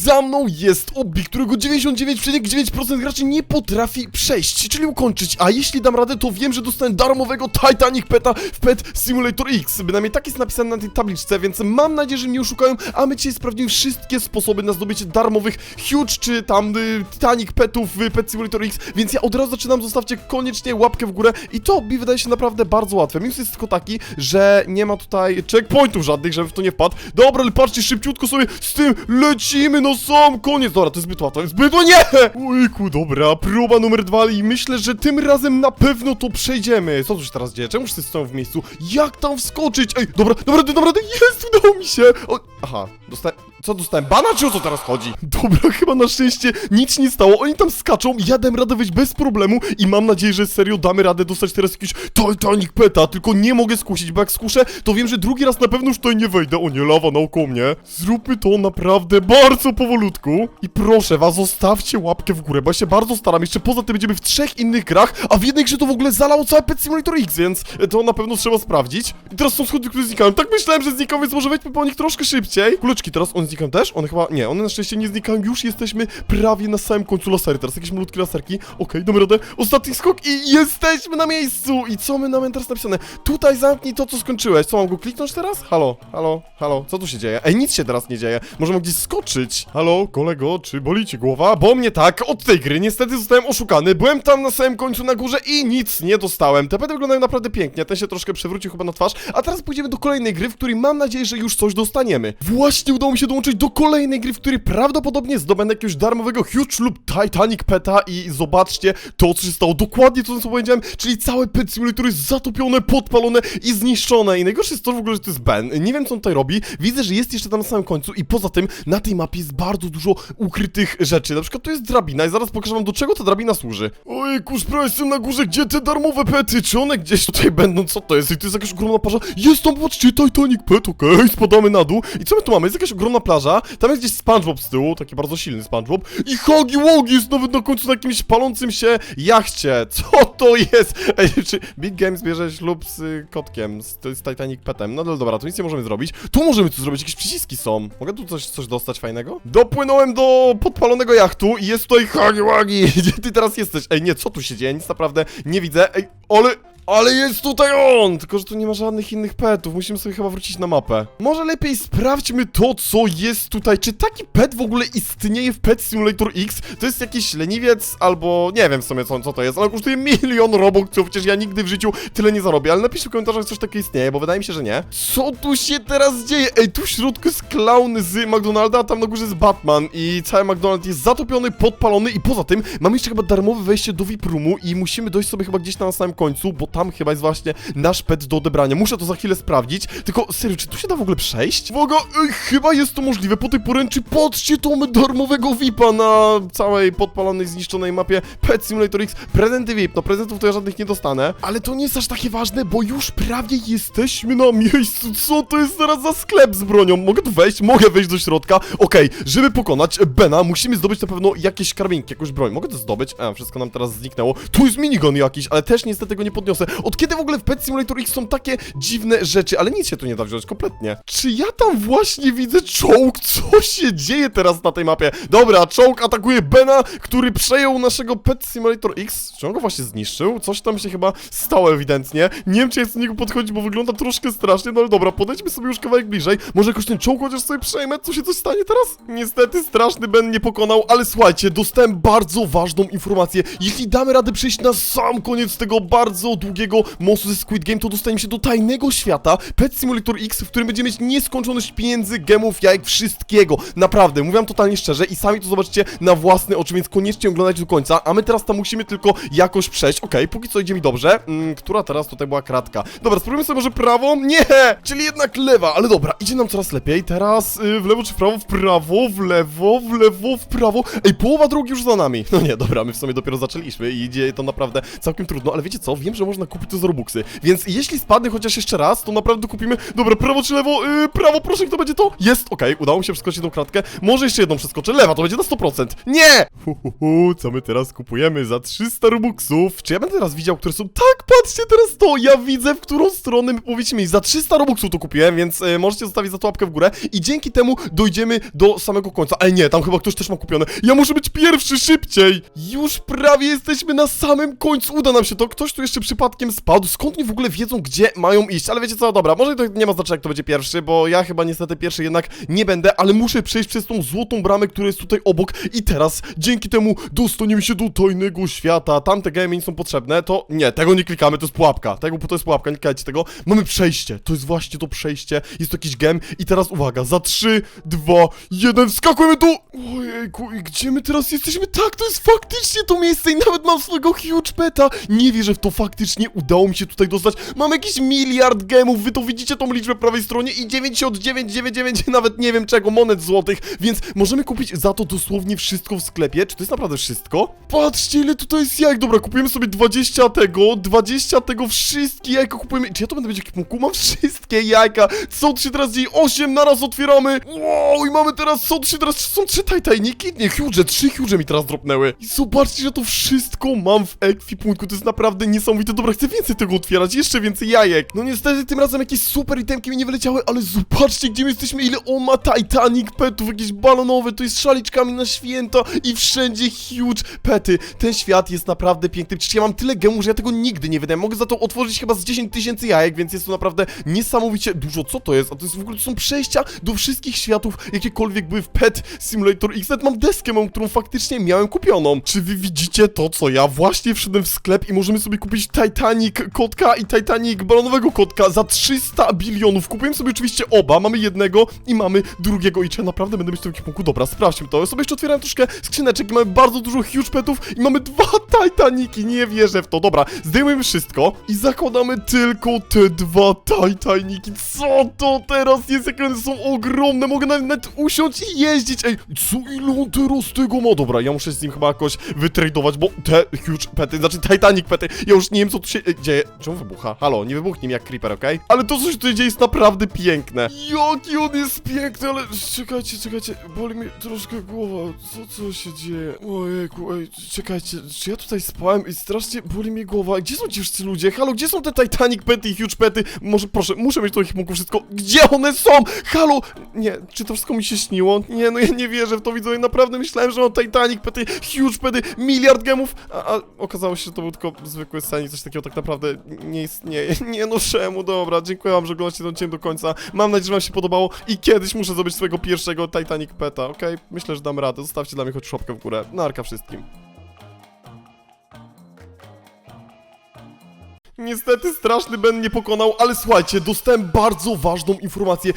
Za mną jest Obi, którego 99,9% graczy nie potrafi przejść, czyli ukończyć. A jeśli dam radę, to wiem, że dostanę darmowego Titanic Peta w Pet Simulator X. Bynajmniej tak jest napisane na tej tabliczce, więc mam nadzieję, że mnie oszukają, a my dzisiaj sprawdzimy wszystkie sposoby na zdobycie darmowych Huge czy tam y, Titanic Petów w Pet Simulator X, więc ja od razu zaczynam, zostawcie koniecznie łapkę w górę i to Obi wydaje się naprawdę bardzo łatwe. Minus jest tylko taki, że nie ma tutaj checkpointów żadnych, żebym w to nie wpadł. Dobra, ale patrzcie, szybciutko sobie z tym lecimy, no sam koniec. Dobra, to jest zbyt łatwe, zbyt o nie! Ujku, dobra, próba numer dwa i myślę, że tym razem na pewno to przejdziemy. Co tu się teraz dzieje? Czemu wszyscy stoją w miejscu? Jak tam wskoczyć? Ej, dobra, dobra, dobra, jest, udało mi się! O, aha, dostałem... Co dostałem? Bana czy o co teraz chodzi? Dobra, chyba na szczęście nic nie stało. Oni tam skaczą, ja dam radę wyjść bez problemu i mam nadzieję, że serio damy radę dostać teraz jakiś Titanic Peta, tylko nie mogę skusić, bo jak skuszę, to wiem, że drugi raz na pewno już tutaj nie wejdę. O nie, lawa naokoło mnie. Zróbmy to naprawdę bardzo powolutku. I proszę was, zostawcie łapkę w górę, bo ja się bardzo staram. Jeszcze poza tym będziemy w trzech innych grach, a w jednej grze to w ogóle zalało całe Pet Simulator X, więc to na pewno trzeba sprawdzić. I teraz są schody, które znikają. Tak myślałem, że znikają, więc może wejdźmy po nich troszkę szybciej. Kuleczki teraz, one znikają też? One chyba, nie, one na szczęście nie znikają. Już jesteśmy prawie na samym końcu lasery. Teraz jakieś malutkie laserki. Okej, damy radę. Ostatni skok i jesteśmy na miejscu. I co my mamy teraz napisane? Tutaj zamknij to, co skończyłeś. Co, mam go kliknąć teraz? Halo, halo, halo, co tu się dzieje? Ej, nic się teraz nie dzieje. Możemy gdzieś skoczyć. Halo, kolego, czy boli cię głowa? Bo mnie tak, od tej gry niestety zostałem oszukany. Byłem tam na samym końcu na górze i nic nie dostałem. Te pety wyglądają naprawdę pięknie. Ten się troszkę przewrócił chyba na twarz. A teraz pójdziemy do kolejnej gry, w której mam nadzieję, że już coś dostaniemy. Właśnie udało mi się dołączyć do kolejnej gry, w której prawdopodobnie zdobędę jakiegoś darmowego Huge lub Titanic Peta i zobaczcie to, co się stało. Dokładnie to, co powiedziałem, czyli całe Pet Simulator jest zatopione, podpalone i zniszczone. I najgorsze jest to w ogóle, że to jest Ben. Nie wiem, co on tutaj robi. Widzę, że jest jeszcze tam na samym końcu i poza tym na tej mapie jest bardzo dużo ukrytych rzeczy. Na przykład tu jest drabina i zaraz pokażę wam, do czego ta drabina służy. Oj, kurz, jestem na górze, gdzie te darmowe pety? Czy one gdzieś tutaj będą? Co to jest? I to jest jakaś ogromna plaża. Jest tam, patrzcie, Titanic Pet, okej, spadamy na dół. I co my tu mamy? Jest jakaś ogromna plaża, tam jest gdzieś SpongeBob z tyłu, taki bardzo silny SpongeBob. I Huggy Wuggy jest nawet na końcu na jakimś palącym się jachcie. Co to jest? Ej, czy Big Games bierze ślub z kotkiem, z, z Titanic Petem? No, no dobra, tu nic nie możemy zrobić. Tu możemy coś zrobić, jakieś przyciski są. Mogę tu coś, coś dostać fajnego? Dopłynąłem do podpalonego jachtu i jest tutaj Huggy Wuggy. Gdzie ty teraz jesteś? Ej, nie, co tu się dzieje? Nic naprawdę nie widzę. Ej, ale... Ale jest tutaj on! Tylko, że tu nie ma żadnych innych petów. Musimy sobie chyba wrócić na mapę. Może lepiej sprawdźmy to, co jest tutaj. Czy taki pet w ogóle istnieje w Pet Simulator X? To jest jakiś leniwiec albo nie wiem w sumie co, co to jest, ale kosztuje milion robuxów. Przecież ja nigdy w życiu tyle nie zarobię. Ale napiszcie w komentarzach, coś takiego istnieje, bo wydaje mi się, że nie. Co tu się teraz dzieje? Ej, tu w środku jest clown z McDonalda, a tam na górze jest Batman i cały McDonald jest zatopiony, podpalony i poza tym mamy jeszcze chyba darmowe wejście do VIP roomu i musimy dojść sobie chyba gdzieś tam na samym końcu, bo tam chyba jest właśnie nasz pet do odebrania. Muszę to za chwilę sprawdzić. Tylko serio, czy tu się da w ogóle przejść? Uwaga, ej, chyba jest to możliwe po tej poręczy. Patrzcie, to mamy darmowego VIPa na całej podpalonej, zniszczonej mapie Pet Simulator X. Prezenty VIP, no prezentów to ja żadnych nie dostanę, ale to nie jest aż takie ważne, bo już prawie jesteśmy na miejscu. Co to jest teraz za sklep z bronią? Mogę tu wejść? Mogę wejść do środka. Okej, żeby pokonać Bena, musimy zdobyć na pewno jakieś karabinki, jakąś broń. Mogę to zdobyć? A, wszystko nam teraz zniknęło. Tu jest minigun jakiś, ale też niestety go nie podniosę. Od kiedy w ogóle w Pet Simulator X są takie dziwne rzeczy, ale nic się tu nie da wziąć kompletnie. Czy ja tam właśnie widzę czołg? Co się dzieje teraz na tej mapie? Dobra, czołg atakuje Bena, który przejął naszego Pet Simulator X. Czy on go właśnie zniszczył? Coś tam się chyba stało ewidentnie. Nie wiem, czy jest do niego podchodzić, bo wygląda troszkę strasznie, no ale dobra, podejdźmy sobie już kawałek bliżej. Może jakoś ten czołg chociaż sobie przejmę? Co się coś stanie teraz? Niestety straszny Ben nie pokonał, ale słuchajcie, dostałem bardzo ważną informację. Jeśli damy radę przejść na sam koniec tego bardzo długiego mostu ze Squid Game, to dostaniemy się do tajnego świata Pet Simulator X, w którym będziemy mieć nieskończoność pieniędzy, gemów, jajek, wszystkiego. Naprawdę, mówię totalnie szczerze i sami to zobaczycie na własne oczy, więc koniecznie oglądajcie do końca, a my teraz tam musimy tylko jakoś przejść. Okej, póki co idzie mi dobrze. Mm, która teraz tutaj była kratka? Dobra, spróbujmy sobie może prawą? Nie! Czyli jednak lewa, ale dobra, idzie nam coraz lepiej. Teraz y, w lewo czy w prawo? W prawo, w lewo, w lewo, w prawo. Ej, połowa drogi już za nami. No nie, dobra, my w sumie dopiero zaczęliśmy i idzie to naprawdę całkiem trudno, ale wiecie co? Wiem, że można kupić to za Robuxy, więc jeśli spadnę chociaż jeszcze raz, to naprawdę kupimy... Dobra, prawo czy lewo? Yy, prawo, proszę, kto będzie to? Jest, okej, udało mi się przeskoczyć tą kratkę. Może jeszcze jedną przeskoczę. Lewa, to będzie na 100%. Nie! Hu, hu, hu, co my teraz kupujemy za 300 Robuxów? Czy ja będę teraz widział, które są... Tak, patrzcie teraz to, ja widzę, w którą stronę my powinniśmy iść. Za 300 robuxów to kupiłem, więc e, możecie zostawić za to łapkę w górę i dzięki temu dojdziemy do samego końca. Ale nie, tam chyba ktoś też ma kupione. Ja muszę być pierwszy, szybciej! Już prawie jesteśmy na samym końcu, uda nam się to. Ktoś tu jeszcze przypadkiem spadł. Skąd oni w ogóle wiedzą, gdzie mają iść? Ale wiecie co, dobra, może to nie ma znaczenia, kto będzie pierwszy, bo ja chyba niestety pierwszy jednak nie będę, ale muszę przejść przez tą złotą bramę, która jest tutaj obok i teraz dzięki temu dostaniemy się do tajnego świata. Tamte nie są potrzebne, to nie, tego nie klikamy, to jest pułapka. Tego, to jest pułapka, nie klikajcie tego. Mamy przejście, to jest właśnie to przejście. Jest to jakiś gem i teraz uwaga, za 3, 2, 1, wskakujemy tu! Ojejku, i gdzie my teraz jesteśmy? Tak, to jest faktycznie to miejsce i nawet mam swojego huge peta. Nie wierzę w to, faktycznie udało mi się tutaj dostać. Mam jakiś miliard gemów, wy to widzicie tą liczbę po prawej stronie i 99,999, nawet nie wiem czego, monet złotych, więc możemy kupić za to dosłownie wszystko w sklepie. Czy to jest naprawdę wszystko? Patrzcie, ile tutaj jest jajek. Dobra, kupujemy sobie 20 tego, 20 tego, wszystkie jajka kupujemy. Czy ja to będę mieć jakiś punkt? Mam wszystkie jajka. Są trzy teraz dzień, 8 naraz otwieramy. Wow, i mamy teraz, są trzy teraz, są trzy tajtajniki? Nie, huge, trzy huge mi teraz dropnęły. I zobaczcie, że to wszystko mam w ekwipunku. To jest naprawdę niesamowite. Dobra, chcę więcej tego otwierać, jeszcze więcej jajek. No niestety tym razem jakieś super itemki mi nie wyleciały, ale zobaczcie, gdzie my jesteśmy, ile on ma Titanic petów, jakieś balonowe, to jest szaliczkami na święta i wszędzie huge pety. Ten świat jest naprawdę piękny. Przecież ja mam tyle gemów, że ja tego nigdy nie wydałem. Mogę za to otworzyć chyba z 10 tysięcy jajek, więc jest to naprawdę niesamowicie dużo. Co to jest? A to jest w ogóle, to są przejścia do wszystkich światów, jakiekolwiek były w Pet Simulator X. Nawet mam deskę, mam, którą faktycznie miałem kupioną. Czy wy widzicie to, co ja? Właśnie wszedłem w sklep i możemy sobie kupić Titanic kotka i Titanic balonowego kotka za 300 bilionów. Kupiłem sobie oczywiście oba, mamy jednego i mamy drugiego. I czy ja naprawdę będę mieć w tym ekipunku? Dobra, sprawdźmy to. Ja sobie jeszcze otwierałem troszkę skrzyneczek i mamy bardzo dużo huge petów i mamy dwa Titaniki. Nie wierzę w to. Dobra, zdejmujemy wszystko i zakładamy tylko te dwa Titaniki. Co to teraz jest? Jak one są ogromne. Mogę nawet, usiąść i jeździć. Ej, co ile on teraz tego ma? Dobra, ja muszę z nim chyba jakoś wytradować, bo te huge pety, znaczy Titanic pety, ja już nie wiem co tu się dzieje. Czemu wybucha? Halo, nie wybuchnij mi jak creeper, okej? Ale to, co się tutaj dzieje jest naprawdę piękne. Jaki on jest piękny, ale czekajcie, czekajcie, boli mnie troszkę głowa. Co, co się dzieje? Ojejku, ej, czekajcie, czy ja tutaj spałem i strasznie boli mnie głowa. Gdzie są ci wszyscy ludzie? Halo, gdzie są te Titanic pety i huge pety? Może, proszę, muszę mieć to ekipunku wszystko. Gdzie one są? Halo! Nie, czy to wszystko mi się śniło? Nie, no ja nie wierzę w to, widzowie, naprawdę myślałem, że mam Titanic pety, huge pety, miliard gemów, a, a okazało się, że to był tylko zwykły sen i coś takiego tak naprawdę nie istnieje. Nie no, czemu? Dobra, dziękuję wam, że oglądacie ten do końca. Mam nadzieję, że wam się podobało i kiedyś muszę zrobić swojego pierwszego Titanic peta, okej? Myślę, że dam radę. Zostawcie dla mnie choć szopkę w górę. Narka wszystkim. Niestety straszny Ben nie pokonał, ale słuchajcie, dostałem bardzo ważną informację.